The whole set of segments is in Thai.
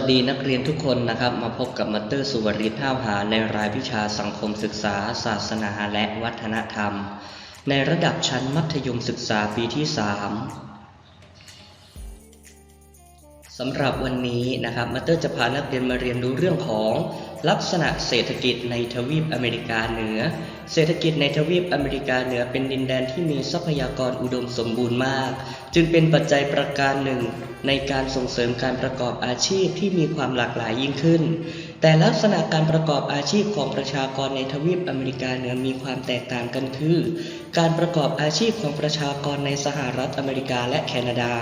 สวัสดีนักเรียนทุกคนนะครับ มาพบกับมัตเตอร์สุวริตห้าวหาในรายวิชาสังคมศึกษา ศาสนาและวัฒนธรรม ในระดับชั้นมัธยมศึกษาปีที่ 3สำหรับวันนี้นะครับมัตเตอร์จะพานักเรียนมาเรียนรู้เรื่องของ ลักษณะเศรษฐกิจในทวีปอเมริกาเหนือ เศรษฐกิจในทวีปอเมริกาเหนือเป็นดินแดนที่มีทรัพยากรอุดมสมบูรณ์มาก จึงเป็นปัจจัยประการหนึ่ง ในการส่งเสริมการประกอบอาชีพที่มีความหลากหลายยิ่งขึ้น แต่ลักษณะการประกอบอาชีพของประชากรในทวีปอเมริกาเหนือมีความแตกต่างกันคือ การประกอบอาชีพของประชากรในสหรัฐอเมริกาและแคนาดา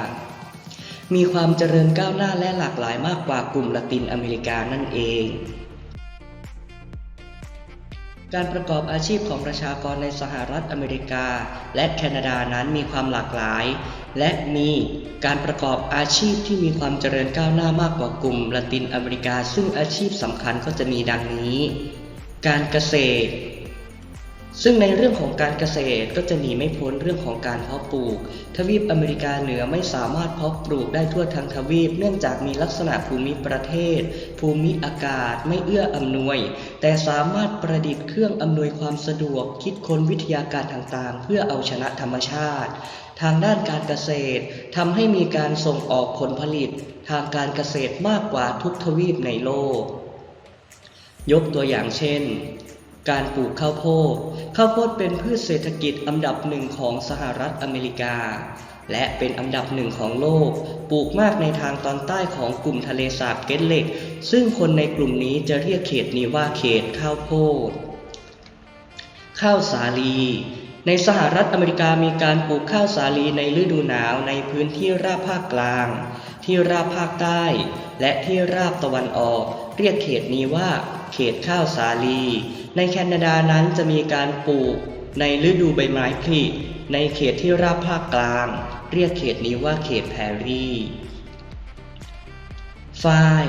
มีความเจริญก้าวหน้าและหลากหลายมากกว่ากลุ่มละตินอเมริกานั่นเอง การประกอบอาชีพของประชากรในสหรัฐอเมริกา และแคนาดานั้นมีความหลากหลาย และมีการประกอบอาชีพที่มีความเจริญก้าวหน้ามากกว่ากลุ่มละตินอเมริกา ซึ่งอาชีพสำคัญก็จะมีดังนี้ การเกษตร ซึ่งในเรื่องของการเกษตรก็จะหนีไม่พ้นเรื่องของการเพาะปลูก ทวีปอเมริกาเหนือไม่สามารถเพาะปลูกได้ทั่วทั้งทวีป เนื่องจากมีลักษณะภูมิประเทศ ภูมิอากาศไม่เอื้ออำนวย แต่สามารถประดิษฐ์เครื่องอำนวยความสะดวก คิดค้นวิทยาการต่างๆ เพื่อเอาชนะธรรมชาติ ทางด้านการเกษตรทำให้มีการส่งออกผลผลิต ทางการเกษตรมากกว่าทุกทวีปในโลก ยกตัวอย่างเช่น การปลูกข้าวโพด ข้าวโพดเป็นพืชเศรษฐกิจอันดับหนึ่งของสหรัฐอเมริกา และเป็นอันดับหนึ่งของโลก ปลูกมากในทางตอนใต้ของกลุ่มทะเลสาบเกตเล็ก ซึ่งคนในกลุ่มนี้จะเรียกเขตนี้ว่าเขตข้าวโพด ข้าวสาลี ในสหรัฐอเมริกามีการปลูกข้าวสาลีในฤดูหนาวในพื้นที่ราบภาคกลาง ที่ราบภาคใต้ และที่ราบตะวันออก เรียกเขตนี้ว่า เขตข้าวสาลี ในแคนาดานั้นจะมีการปลูกในฤดูใบไม้ผลิในเขตที่ราบภาคกลาง เรียกเขตนี้ว่าเขตแพรรี่ฝ้าย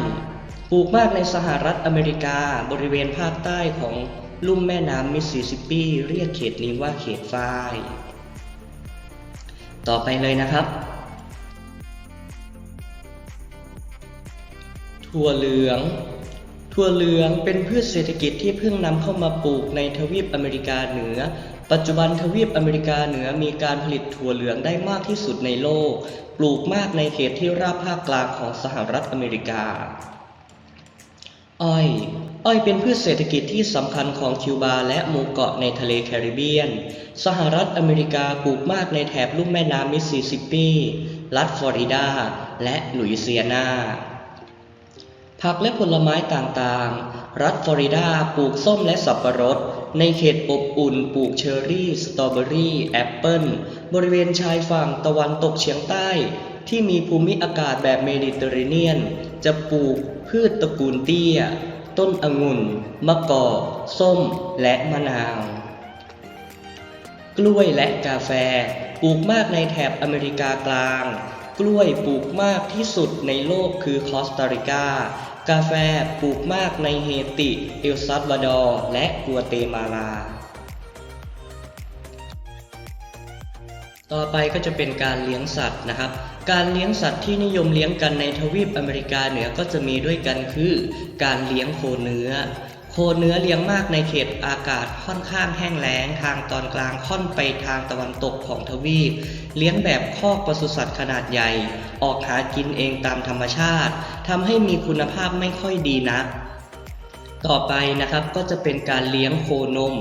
ปลูกมากในสหรัฐอเมริกาบริเวณภาคใต้ของ ลุ่มแม่น้ำมิสซิสซิปปี เรียกเขตนี้ว่าเขตฝ้าย ต่อไปเลยนะครับ ถั่วเหลือง ถั่วเหลืองเป็นพืชเศรษฐกิจที่เพิ่งนำเข้ามาปลูกในทวีปอเมริกาเหนือ ปัจจุบันทวีปอเมริกาเหนือมีการผลิตถั่วเหลืองได้มากที่สุดในโลก ปลูกมากในเขตที่ราบภาคกลางของสหรัฐอเมริกา อ้อย อ้อยเป็นพืชเศรษฐกิจที่สำคัญของคิวบาและหมู่เกาะในทะเลแคริบเบียน สหรัฐอเมริกาปลูกมากในแถบลุ่มแม่น้ำมิสซิสซิปปี รัฐฟลอริดา และลุยเซียนา ผักและผลไม้ต่างๆ รัฐฟลอริดาปลูกส้มและสับปะรด ในเขตอบอุ่นปลูกเชอร์รี่ สตรอเบอรี่ แอปเปิลบริเวณชายฝั่งตะวันตกเฉียงใต้ที่มีภูมิอากาศแบบเมดิเตอร์เรเนียน จะปลูกพืชตระกูลเตี้ย ต้นองุ่น มะกอก ส้ม และมะนาว กล้วยและกาแฟ ปลูกมากในแถบอเมริกากลาง กล้วยปลูกมากที่สุดในโลกคือคอสตาริกา กาแฟปลูกมากในเฮติ เอลซัลวาดอร์ และกัวเตมาลา ต่อไปก็จะเป็นการเลี้ยงสัตว์นะครับ การเลี้ยงสัตว์ที่นิยมเลี้ยงกันในทวีปอเมริกาเหนือก็จะมีด้วยกันคือ การเลี้ยงโคเนื้อ โคเนื้อเลี้ยงมากในเขตอากาศค่อนข้างแห้งแล้ง ทางตอนกลางค่อนไปทางตะวันตกของทวีป เลี้ยงแบบคอกปศุสัตว์ขนาดใหญ่ ออกหากินเองตามธรรมชาติทำให้มีคุณภาพไม่ค่อยดีนัก ต่อไปนะครับก็จะเป็นการเลี้ยงโคนม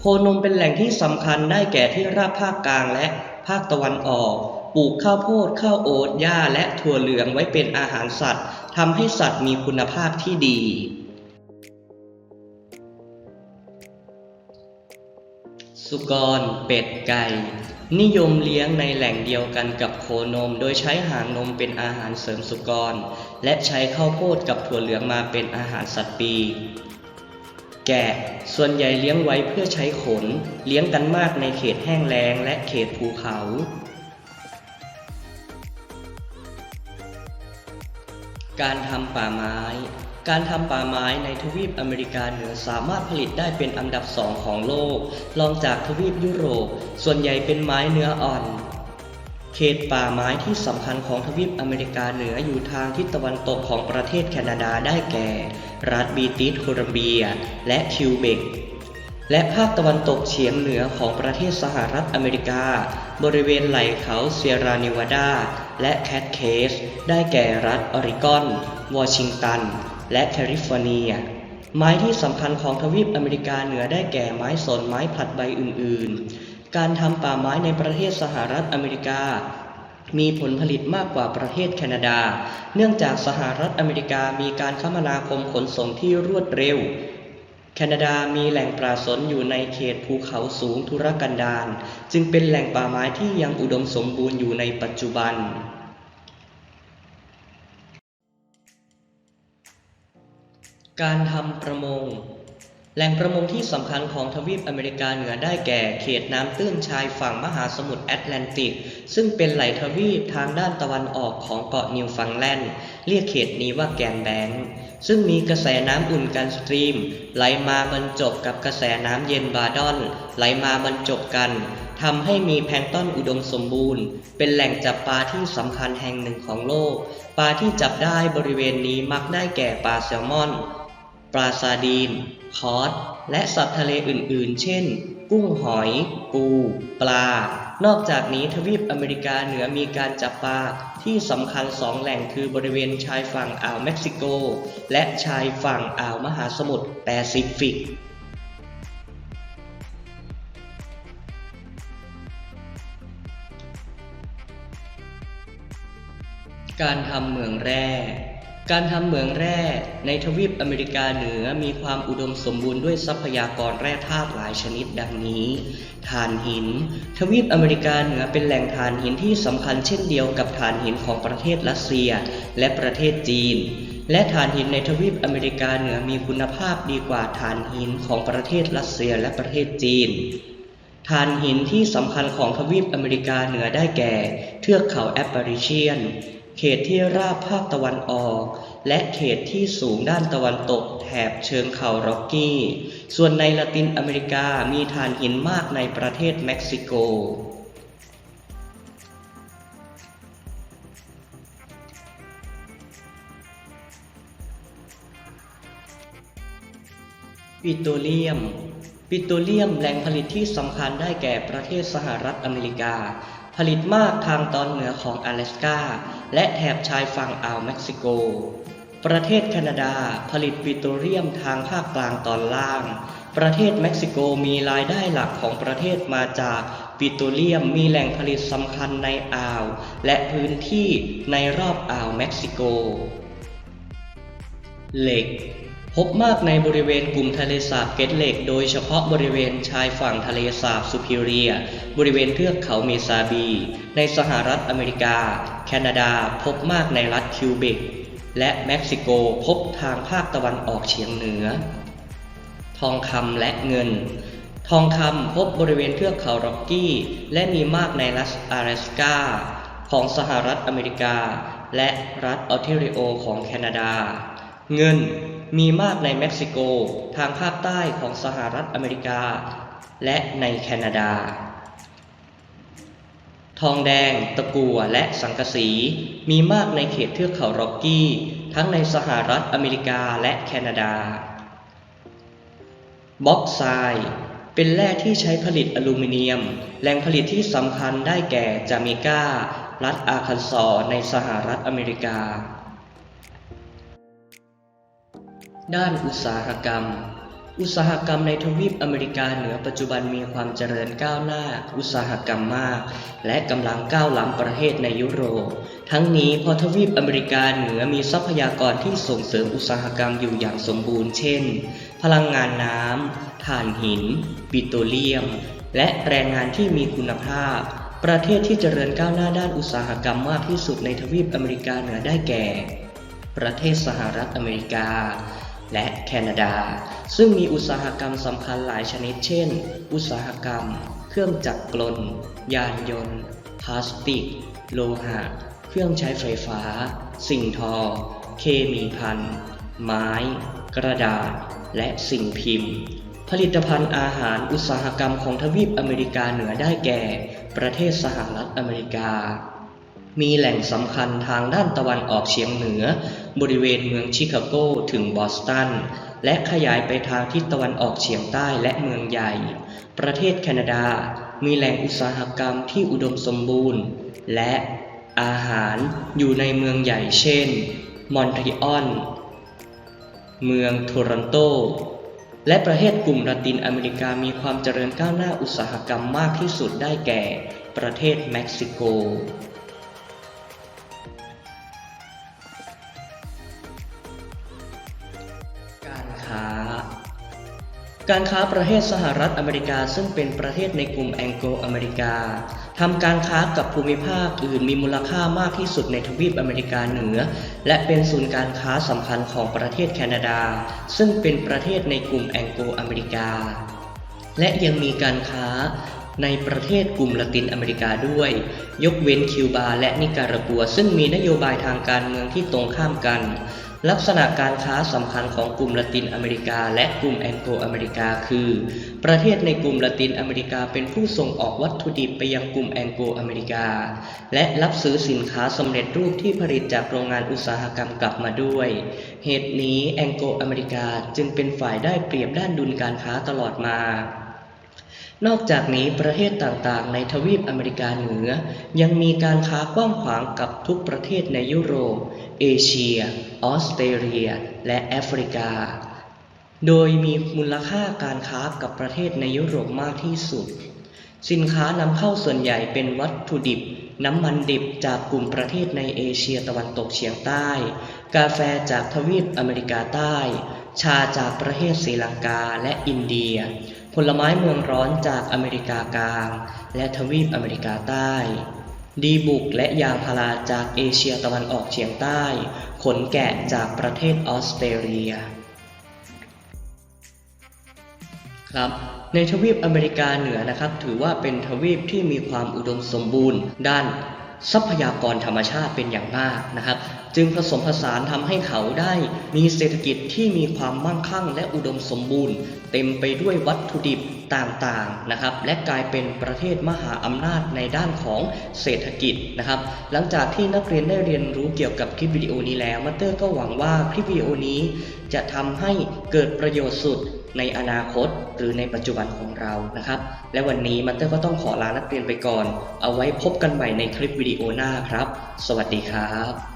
โคนมเป็นแหล่งที่สำคัญได้แก่ที่ราบภาคกลางและ ภาคตะวันออก ปลูกข้าวโพดข้าวโอ๊ตหญ้าและถั่วเหลืองไว้เป็นอาหารสัตว์ทำให้สัตว์มีคุณภาพที่ดี สุกร เป็ดไก่ นิยมเลี้ยงในแหล่งเดียวกันกับโคนม โดยใช้หางนมเป็นอาหารเสริมสุกร และใช้ข้าวโพดกับถั่วเหลืองมาเป็นอาหารสัตว์ปีก แกะส่วนใหญ่เลี้ยงไว้เพื่อใช้ขน เลี้ยงกันมากในเขตแห้งแล้งและเขตภูเขา การทำป่าไม้ การทำป่าไม้ในทวีปอเมริกาเหนือสามารถผลิตได้เป็นอันดับสองของโลกรองจากทวีปยุโรป ส่วนใหญ่เป็นไม้เนื้ออ่อน เขตป่าไม้ที่สำคัญของทวีปอเมริกาเหนืออยู่ทางทิศตะวันตกของประเทศแคนาดาได้แก่ รัฐบริติชโคลัมเบีย และคิวเบก และภาคตะวันตกเฉียงเหนือของประเทศสหรัฐอเมริกา บริเวณไหล่เขาเซียรานิวาดา และแคทเคส ได้แก่รัฐออริกอน วอชิงตัน และแคลิฟอร์เนีย ไม้ที่สำคัญของทวีปอเมริกาเหนือได้แก่ไม้สนไม้ผลัดใบอื่น ๆ การทำป่าไม้ในประเทศสหรัฐอเมริกา มีผลผลิตมากกว่าประเทศแคนาดา เนื่องจากสหรัฐอเมริกามีการคมนาคมขนส่งที่รวดเร็ว แคนาดามีแหล่งปราศนอยู่ในเขตภูเขาสูงทุรกันดารจึงเป็นแหล่งป่าไม้ที่ยังอุดมสมบูรณ์อยู่ในปัจจุบันการทำประมง แหล่งประมงที่สำคัญของทวีปอเมริกาเหนือได้แก่ เขตน้ำตื้นชายฝั่งมหาสมุทรแอตแลนติก ซึ่งเป็นไหลทวีปทางด้านตะวันออกของเกาะนิวฟังแลนด์เรียกเขตนี้ว่าแกนแบงค์ซึ่งมีกระแสน้ำอุ่นกันสตรีม ไหลมาบรรจบกับกระแสน้ำเย็นบาดอน ไหลมาบรรจบกันทำให้มีแพลงต้นอุดมสมบูรณ์ เป็นแหล่งจับปลาที่สำคัญแห่งหนึ่งของโลก ปลาที่จับได้บริเวณนี้มักได้แก่ปลาแซลมอน ปลาซาดีนคอสและสัตว์ทะเลอื่นๆ เช่น กุ้งหอย ปู ปลา นอกจากนี้ทวีปอเมริกาเหนือมีการจับปลาที่สำคัญสองแหล่งคือบริเวณชายฝั่งอ่าวเม็กซิโก และชายฝั่งอ่าวมหาสมุทรแปซิฟิกการทำเหมืองแร่ การทำเหมืองแร่ในทวีปอเมริกาเหนือมีความอุดมสมบูรณ์ด้วยทรัพยากรแร่ธาตุหลายชนิดดังนี้ถ่านหิน ทวีปอเมริกาเหนือเป็นแหล่งถ่านหินที่สำคัญเช่นเดียวกับถ่านหินของประเทศรัสเซียและประเทศจีน และถ่านหินในทวีปอเมริกาเหนือมีคุณภาพดีกว่าถ่านหินของประเทศรัสเซียและประเทศจีนถ่านหินที่สำคัญของทวีปอเมริกาเหนือได้แก่ เทือกเขาแอปเปอริเชียน เขตที่ราบภาคตะวันออก และเขตที่สูงด้านตะวันตกแถบเชิงเขาร็อกกี้ ส่วนในละตินอเมริกามีถ่านหินมากในประเทศเม็กซิโกปิโตรเลียม ปิโตรเลียมแหล่งผลิตที่สำคัญได้แก่ประเทศสหรัฐอเมริกา ผลิตมากทางตอนเหนือของ阿拉สกาและแถบชายฝั่งอ่าวเม็กซิโก ประเทศแคนาดาผลิตปิโตรเลียมทางภาคกลางตอนล่าง ประเทศเม็กซิโกมีรายได้หลักของประเทศมาจากปิโตรเลียมมีแหล่งผลิตสำคัญในอ่าว และพื้นที่ในรอบอ่าวเม็กซิโก เหล็ก พบมากในบริเวณกลุ่มทะเลสาบเกตเหล็ก โดยเฉพาะบริเวณชายฝั่งทะเลสาบซูพิเรีย บริเวณเทือกเขาเมซาบี ในสหรัฐอเมริกา แคนาดา พบมากในรัฐคิวเบก และเม็กซิโกพบทางภาคตะวันออกเฉียงเหนือ ทองคำและเงิน ทองคำพบบริเวณเทือกเขาร็อกกี้ และมีมากในรัฐ阿拉สกาของสหรัฐอเมริกา และรัฐออเทริโอของแคนาดา เงิน มีมากในเม็กซิโก ทางภาคใต้ของสหรัฐอเมริกา และในแคนาดา ทองแดง ตะกั่วและสังกะสี มีมากในเขตเทือกเขาร็อกกี้ ทั้งในสหรัฐอเมริกาและแคนาดาบ็อกไซด์เป็นแร่ที่ใช้ผลิตอลูมิเนียม แหล่งผลิตที่สำคัญได้แก่จาเมกา รัฐอาคันซอในสหรัฐอเมริกา ด้านอุตสาหกรรม อุตสาหกรรมในทวีปอเมริกาเหนือปัจจุบันมีความเจริญก้าวหน้า อุตสาหกรรมมาก และกำลังก้าวล้ำประเทศในยุโรป ทั้งนี้เพอทวีปอเมริกาเหนือมีทรัพยากรที่ส่งเสริมอุตสาหกรรมอยู่อย่างสมบูรณ์เช่น พลังงานน้ำถ่านหิน ปิโตรเลียม และแรงงานที่มีคุณภาพ ประเทศที่เจริญก้าวหน้าด้านอุตสาหกรรมมากที่สุดในทวีปอเมริกาเหนือได้แก่ ประเทศสหรัฐอเมริกา และแคนาดา ซึ่งมีอุตสาหกรรมสำคัญหลายชนิดเช่น อุตสาหกรรม เครื่องจักรกล ยานยนต์พลาสติก โลหะ เครื่องใช้ไฟฟ้า สิ่งทอ เคมีพันไม้ กระดาษ และสิ่งพิมพ์ ผลิตภัณฑ์อาหารอุตสาหกรรมของทวีปอเมริกาเหนือได้แก่ ประเทศสหรัฐอเมริกา มีแหล่งสำคัญทางด้านตะวันออกเฉียงเหนือ บริเวณเมืองชิคาโกถึงบอสตัน และขยายไปทางทิศตะวันออกเฉียงใต้และเมืองใหญ่ ประเทศแคนาดามีแหล่งอุตสาหกรรมที่อุดมสมบูรณ์ และอาหารอยู่ในเมืองใหญ่เช่น มอนทรีออล เมืองโทรอนโต และประเทศกลุ่มละตินอเมริกามีความเจริญก้าวหน้าอุตสาหกรรมมากที่สุดได้แก่ ประเทศเม็กซิโก การค้าประเทศสหรัฐอเมริกาซึ่งเป็นประเทศในกลุ่มแองโกลอเมริกาทำการค้ากับภูมิภาคอื่นมีมูลค่ามากที่สุดในทวีปอเมริกาเหนือ และเป็นศูนย์การค้าสำคัญของประเทศแคนาดา ซึ่งเป็นประเทศในกลุ่มแองโกลอเมริกา และยังมีการค้าในประเทศกลุ่มละตินอเมริกาด้วย ยกเว้นคิวบาและนิการากัว ซึ่งมีนโยบายทางการเมืองที่ตรงข้ามกัน ลักษณะการค้าสำคัญของกลุ่มละตินอเมริกา และกลุ่มแองโกลอเมริกา คือ ประเทศในกลุ่มละตินอเมริกาเป็นผู้ส่งออกวัตถุดิบไปยังกลุ่มแองโกลอเมริกา และรับซื้อสินค้าสำเร็จรูปที่ผลิตจากโรงงานอุตสาหกรรมกลับมาด้วย เหตุนี้แองโกลอเมริกาจึงเป็นฝ่ายได้เปรียบด้านดุลการค้าตลอดมา นอกจากนี้ประเทศต่างๆ ในทวีปอเมริกาเหนือ ยังมีการค้ากว้างขวางกับทุกประเทศในยุโรป เอเชีย ออสเตรเลีย และแอฟริกา โดยมีมูลค่าการค้ากับประเทศในยุโรปมากที่สุด สินค้านำเข้าส่วนใหญ่เป็นวัตถุดิบ น้ำมันดิบจากกลุ่มประเทศในเอเชียตะวันตกเฉียงใต้ กาแฟจากทวีปอเมริกาใต้ ชาจากประเทศศรีลังกาและอินเดีย ผลไม้เมืองร้อนจากอเมริกากลาง และทวีปอเมริกาใต้ ดีบุกและยางพาราจากเอเชียตะวันออกเฉียงใต้ ขนแกะจากประเทศออสเตรเลีย ครับ ในทวีปอเมริกาเหนือนะครับ ถือว่าเป็นทวีปที่มีความอุดมสมบูรณ์ ด้าน ทรัพยากรธรรมชาติเป็นอย่างมากนะครับ จึงผสมผสานทำให้เขาได้มีเศรษฐกิจที่มีความมั่งคั่งและอุดมสมบูรณ์ เต็มไปด้วยวัตถุดิบต่างๆนะครับ และกลายเป็นประเทศมหาอำนาจในด้านของเศรษฐกิจนะครับ หลังจากที่นักเรียนได้เรียนรู้เกี่ยวกับคลิปวิดีโอนี้แล้วมาสเตอร์ก็หวังว่าคลิปวิดีโอนี้ จะทำให้เกิดประโยชน์สุด ในอนาคตหรือในปัจจุบันของเรานะครับ และวันนี้มัตเตอร์ก็ต้องขอลานักเรียนไปก่อน เอาไว้พบกันใหม่ในคลิปวิดีโอหน้าครับ สวัสดีครับ